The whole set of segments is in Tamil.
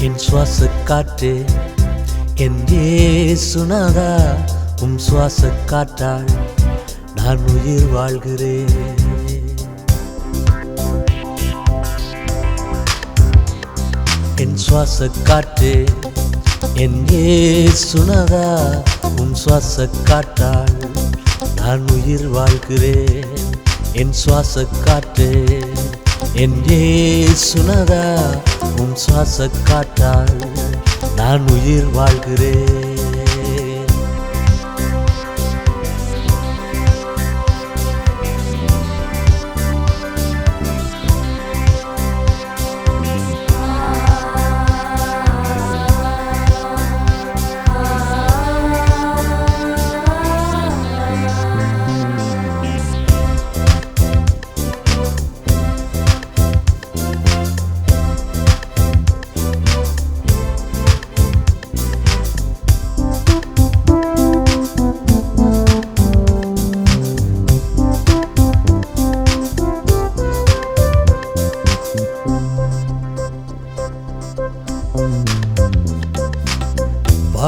என் சுவாச காற்று என் சுனாதா உம் சுவாச காற்றாள் நான் உயிர் வாழ்கிறேன். என் சுவாச காற்று என் சுனாதா உம் சுவாச காற்றாள் நான் உயிர் வாழ்கிறேன். என் சுவாச காற்று என் சுனதா உம் சுவாச காட்டால் நான் உயிர் வாழ்கிறேன்.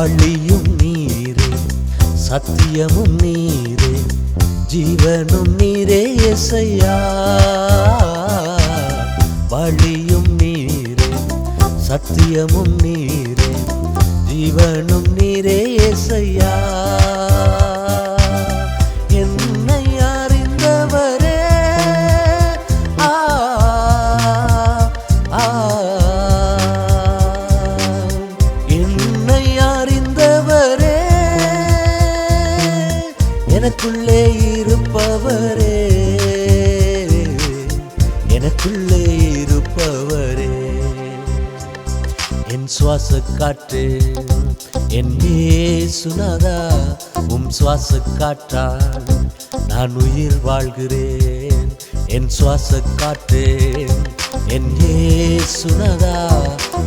வழியும் நீரே சத்தியமும் நீரே ஜீவனும் நீரே எசையா வழியும் நீரே சத்தியமும் நீரே ஜீவனும் நீரே எசையா எனக்குள்ளே இருப்பவரே. எனக்குள்ளே இருப்பவரே. என் சுவாச காற்று என் சுனாதா உம் சுவாச காற்றால் நான் உயிர் வாழ்கிறேன். என் சுவாச காற்று என் சுனதா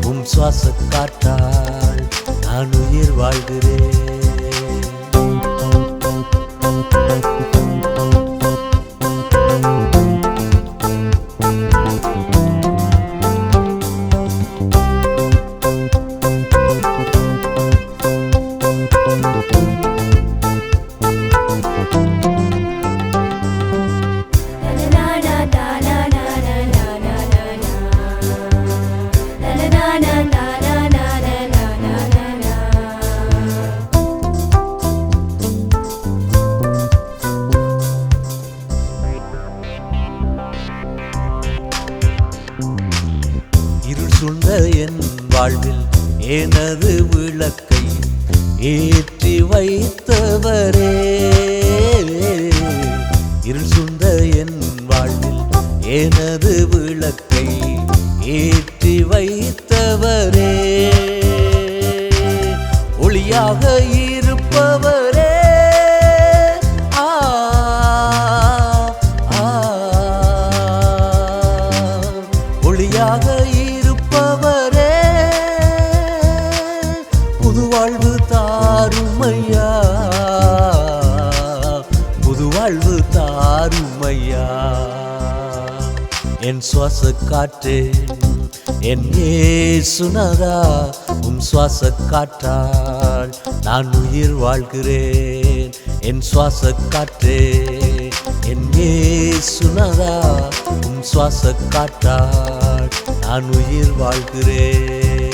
உம் சுவாச காற்றால் நான் உயிர் வாழ்கிறேன். 嗯。எனது விளக்கை ஏற்றி வைத்தவரே. இருள் சுந்த என் வாழ்வில் எனது விளக்கை ஏற்றி வைத்தவரே. ஒளியாக வாழ்வு தாருமையா? என் சுவாச காற்றே என் சுனதா உம் சுவாச காற்றால் நான் உயிர் வாழ்கிறேன். என் சுவாச காற்றே என் சுனதா உம் சுவாச காற்றால் நான் உயிர் வாழ்கிறேன்.